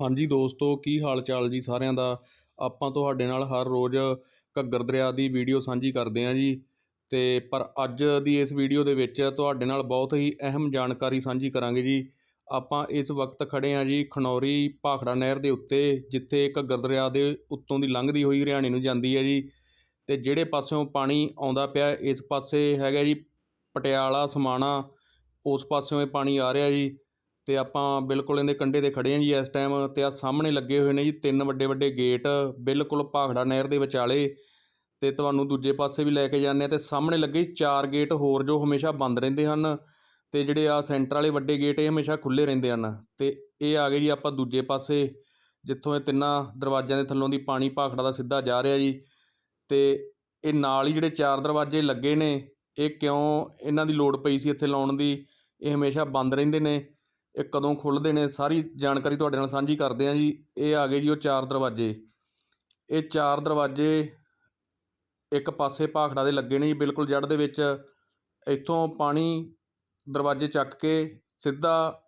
ਹਾਂਜੀ ਦੋਸਤੋ, ਕੀ ਹਾਲ ਚਾਲ ਜੀ ਸਾਰਿਆਂ ਦਾ? ਆਪਾਂ ਤੁਹਾਡੇ ਨਾਲ ਹਰ ਰੋਜ਼ ਘੱਗਰ ਦਰਿਆ ਦੀ ਵੀਡੀਓ ਸਾਂਝੀ ਕਰਦੇ ਹਾਂ ਜੀ। ਤੇ ਪਰ ਅੱਜ ਦੀ ਇਸ ਵੀਡੀਓ ਦੇ ਵਿੱਚ ਤੁਹਾਡੇ ਨਾਲ ਬਹੁਤ ਹੀ ਅਹਿਮ ਜਾਣਕਾਰੀ ਸਾਂਝੀ ਕਰਾਂਗੇ ਜੀ। ਆਪਾਂ ਇਸ ਵਕਤ ਖੜੇ ਹਾਂ ਜੀ ਖਨੌਰੀ ਭਾਖੜਾ ਨਹਿਰ ਦੇ ਉੱਤੇ, ਜਿੱਥੇ ਘੱਗਰ ਦਰਿਆ ਦੇ ਉੱਤੋਂ ਦੀ ਲੰਘਦੀ ਹੋਈ ਹਰਿਆਣੇ ਨੂੰ ਜਾਂਦੀ ਹੈ ਜੀ। ਤੇ ਜਿਹੜੇ ਪਾਸਿਓਂ ਪਾਣੀ ਆਉਂਦਾ ਪਿਆ, ਇਸ ਪਾਸੇ ਹੈਗਾ ਜੀ ਪਟਿਆਲਾ, ਸਮਾਣਾ, ਉਸ ਪਾਸਿਓਂ ਇਹ ਪਾਣੀ ਆ ਰਿਹਾ ਜੀ। ਤੇ ਆਪਾਂ ਬਿਲਕੁਲ ਇਹਦੇ ਕੰਢੇ ਤੇ ਖੜੇ ਹਾਂ ਜੀ ਇਸ ਟਾਈਮ ਤੇ ਆ ਸਾਹਮਣੇ ਲੱਗੇ ਹੋਏ ਨੇ ਜੀ ਤਿੰਨ ਵੱਡੇ ਵੱਡੇ ਗੇਟ ਬਿਲਕੁਲ ਭਾਖੜਾ ਨਹਿਰ ਦੇ ਵਿਚਾਲੇ ਤੇ ਤੁਹਾਨੂੰ ਦੂਜੇ ਪਾਸੇ ਵੀ ਲੈ ਕੇ ਜਾਂਦੇ ਆ ਤੇ ਸਾਹਮਣੇ ਲੱਗੇ ਜੀ ਚਾਰ ਗੇਟ ਹੋਰ ਜੋ ਹਮੇਸ਼ਾ ਬੰਦ ਰਹਿੰਦੇ ਹਨ ਤੇ ਜਿਹੜੇ ਆ ਸੈਂਟਰ ਵਾਲੇ ਵੱਡੇ ਗੇਟ ਇਹ ਹਮੇਸ਼ਾ ਖੁੱਲੇ ਰਹਿੰਦੇ ਹਨ ਤੇ ਇਹ ਆ ਗਏ ਜੀ ਆਪਾਂ ਦੂਜੇ ਪਾਸੇ ਜਿੱਥੋਂ ਇਹ ਤਿੰਨਾਂ ਦਰਵਾਜ਼ਿਆਂ ਦੇ ਥੱਲੋਂ ਦੀ ਪਾਣੀ ਭਾਖੜਾ ਦਾ ਸਿੱਧਾ ਜਾ ਰਿਹਾ ਜੀ ਤੇ ਇਹ ਨਾਲ ਹੀ ਜਿਹੜੇ ਚਾਰ ਦਰਵਾਜ਼ੇ ਲੱਗੇ ਨੇ ਇਹ ਕਿਉਂ ਇਹਨਾਂ ਦੀ ਲੋੜ ਪਈ ਸੀ ਇੱਥੇ ਲਾਉਣ ਦੀ, ਇਹ ਹਮੇਸ਼ਾ ਬੰਦ ਰਹਿੰਦੇ ਨੇ। ਇਹ ਕਦੋਂ ਖੁੱਲ੍ਹਦੇ ਨੇ, ਸਾਰੀ ਜਾਣਕਾਰੀ ਤੁਹਾਡੇ ਨਾਲ ਸਾਂਝੀ ਕਰਦੇ ਹਾਂ ਜੀ। ਇਹ ਆ ਗਏ ਜੀ ਉਹ ਚਾਰ ਦਰਵਾਜ਼ੇ। ਇਹ ਚਾਰ ਦਰਵਾਜ਼ੇ ਇੱਕ ਪਾਸੇ ਭਾਖੜਾ ਦੇ ਲੱਗੇ ਨੇ ਜੀ, ਬਿਲਕੁਲ ਜੜ ਦੇ ਵਿੱਚ। ਇੱਥੋਂ ਪਾਣੀ ਦਰਵਾਜ਼ੇ ਚੱਕ ਕੇ ਸਿੱਧਾ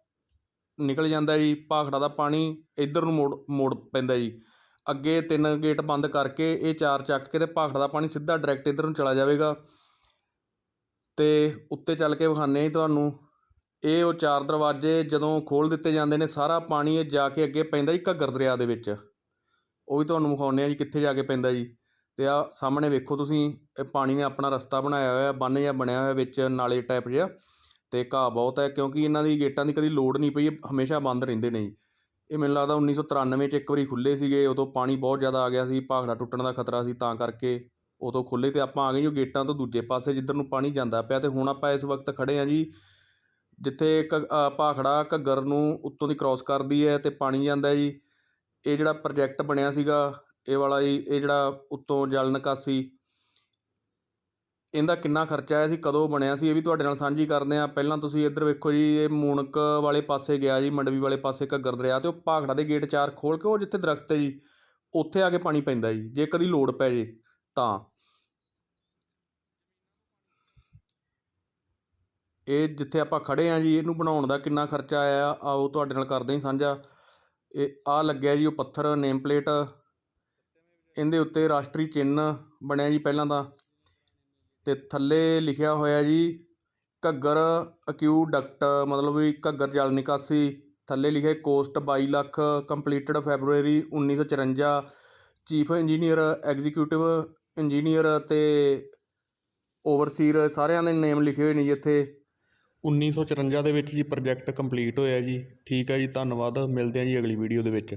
ਨਿਕਲ ਜਾਂਦਾ ਜੀ, ਭਾਖੜਾ ਦਾ ਪਾਣੀ ਇੱਧਰ ਨੂੰ ਮੋੜ ਮੋੜ ਪੈਂਦਾ ਜੀ। ਅੱਗੇ ਤਿੰਨ ਗੇਟ ਬੰਦ ਕਰਕੇ ਇਹ ਚਾਰ ਚੱਕ ਕੇ ਤੇ ਭਾਖੜਾ ਦਾ ਪਾਣੀ ਸਿੱਧਾ ਡਾਇਰੈਕਟ ਇੱਧਰ ਨੂੰ ਚਲਾ ਜਾਵੇਗਾ। ਤੇ ਉੱਤੇ ਚੱਲ ਕੇ ਵਿਖਾਉਂਦੇ ਹਾਂ ਜੀ ਤੁਹਾਨੂੰ। ਇਹ ਉਹ ਚਾਰ ਦਰਵਾਜ਼ੇ ਜਦੋਂ ਖੋਲ੍ਹ ਦਿੱਤੇ ਜਾਂਦੇ ਨੇ, ਸਾਰਾ ਪਾਣੀ ਇਹ ਜਾ ਕੇ ਅੱਗੇ ਪੈਂਦਾ ਜੀ ਘੱਗਰ ਦਰਿਆ ਦੇ ਵਿੱਚ। ਉਹ ਵੀ ਤੁਹਾਨੂੰ ਵਿਖਾਉਂਦੇ ਹਾਂ ਜੀ ਕਿੱਥੇ ਜਾ ਕੇ ਪੈਂਦਾ ਜੀ। ਅਤੇ ਆਹ ਸਾਹਮਣੇ ਵੇਖੋ ਤੁਸੀਂ, ਇਹ ਪਾਣੀ ਨੇ ਆਪਣਾ ਰਸਤਾ ਬਣਾਇਆ ਹੋਇਆ, ਬੰਨ੍ਹ ਜਿਹਾ ਬਣਿਆ ਹੋਇਆ ਵਿੱਚ, ਨਾਲੇ ਟਾਈਪ ਜਿਹਾ। ਅਤੇ ਘਾਹ ਬਹੁਤ ਹੈ ਕਿਉਂਕਿ ਇਹਨਾਂ ਦੀ ਗੇਟਾਂ ਦੀ ਕਦੀ ਲੋੜ ਨਹੀਂ ਪਈ, ਇਹ ਹਮੇਸ਼ਾ ਬੰਦ ਰਹਿੰਦੇ ਨੇ ਜੀ। ਇਹ ਮੈਨੂੰ ਲੱਗਦਾ 1993 ਚ ਇੱਕ ਵਾਰੀ ਖੁੱਲ੍ਹੇ ਸੀਗੇ, ਉਦੋਂ ਪਾਣੀ ਬਹੁਤ ਜ਼ਿਆਦਾ ਆ ਗਿਆ ਸੀ, ਭਾਖੜਾ ਟੁੱਟਣ ਦਾ ਖਤਰਾ ਸੀ, ਤਾਂ ਕਰਕੇ ਉਦੋਂ ਖੁੱਲ੍ਹੇ। ਅਤੇ ਆਪਾਂ ਆ ਗਏ ਜੀ ਉਹ ਗੇਟਾਂ ਤੋਂ ਦੂਜੇ ਪਾਸੇ, ਜਿੱਧਰ ਨੂੰ ਪਾਣੀ ਜਾਂਦਾ ਪਿਆ ਅਤੇ ਹੁਣ ਆਪਾਂ ਇਸ ਵਕਤ ਖੜ੍ਹੇ ਹਾਂ ਜੀ ਜਿੱਥੇ ਘ ਭਾਖੜਾ ਘੱਗਰ ਨੂੰ ਉੱਤੋਂ ਦੀ ਕਰੋਸ ਕਰਦੀ ਹੈ ਅਤੇ ਪਾਣੀ ਜਾਂਦਾ ਜੀ। ਇਹ ਜਿਹੜਾ ਪ੍ਰੋਜੈਕਟ ਬਣਿਆ ਸੀਗਾ, ਇਹ ਵਾਲਾ ਜੀ, ਇਹ ਜਿਹੜਾ ਉੱਤੋਂ ਜਲ ਨਿਕਾਸੀ, ਇਹਦਾ ਕਿੰਨਾ ਖਰਚਾ ਆਇਆ ਸੀ, ਕਦੋਂ ਬਣਿਆ ਸੀ, ਇਹ ਵੀ ਤੁਹਾਡੇ ਨਾਲ ਸਾਂਝੀ ਕਰਦੇ ਹਾਂ। ਪਹਿਲਾਂ ਤੁਸੀਂ ਇੱਧਰ ਵੇਖੋ ਜੀ, ਇਹ ਮੂਣਕ ਵਾਲੇ ਪਾਸੇ ਗਿਆ ਜੀ, ਮੰਡਵੀ ਵਾਲੇ ਪਾਸੇ ਘੱਗਰ ਦਰਿਆ ਤੇ ਉਹ ਭਾਖੜਾ ਦੇ ਗੇਟ ਚਾਰ ਖੋਲ ਕੇ ਉਹ ਜਿੱਥੇ ਦਰਖਤ ਹੈ ਜੀ, ਉੱਥੇ ਆ ਕੇ ਪਾਣੀ ਪੈਂਦਾ ਜੀ, ਜੇ ਕਦੀ ਲੋੜ ਪੈ ਜੇ ਤਾਂ। ਇਹ ਜਿੱਥੇ ਆਪਾਂ ਖੜ੍ਹੇ ਹਾਂ ਜੀ, ਇਹਨੂੰ ਬਣਾਉਣ ਦਾ ਕਿੰਨਾ ਖਰਚਾ ਆਇਆ, ਆਓ ਤੁਹਾਡੇ ਨਾਲ ਕਰਦੇ ਹਾਂ ਸਾਂਝਾ। ਇਹ ਆਹ ਲੱਗਿਆ ਜੀ ਉਹ ਪੱਥਰ ਨੇਮ ਪਲੇਟ ਇਹਦੇ ਉੱਤੇ ਰਾਸ਼ਟਰੀ ਚਿੰਨ੍ਹ ਬਣਿਆ ਜੀ ਪਹਿਲਾਂ ਤਾਂ। ਤੇ ਥੱਲੇ ਲਿਖਿਆ ਹੋਇਆ ਜੀ, ਘੱਗਰ ਅਕਿਊਡਕਟ, ਮਤਲਬ ਵੀ ਘੱਗਰ ਜਲ ਨਿਕਾਸੀ। ਥੱਲੇ ਲਿਖਿਆ cost 22 lakh, completed February 1954 chief engineer, executive engineer ਤੇ ਓਵਰਸੀਰ ਸਾਰਿਆਂ ਦੇ ਨੇਮ ਲਿਖੇ ਹੋਏ ਨੇ ਜੀ ਇੱਥੇ। 1954 ਦੇ ਵਿੱਚ ਜੀ ਪ੍ਰੋਜੈਕਟ ਕੰਪਲੀਟ ਹੋਇਆ ਜੀ। ਠੀਕ ਹੈ ਜੀ, ਧੰਨਵਾਦ। ਮਿਲਦੇ ਹਾਂ ਜੀ ਅਗਲੀ ਵੀਡੀਓ ਦੇ ਵਿੱਚ।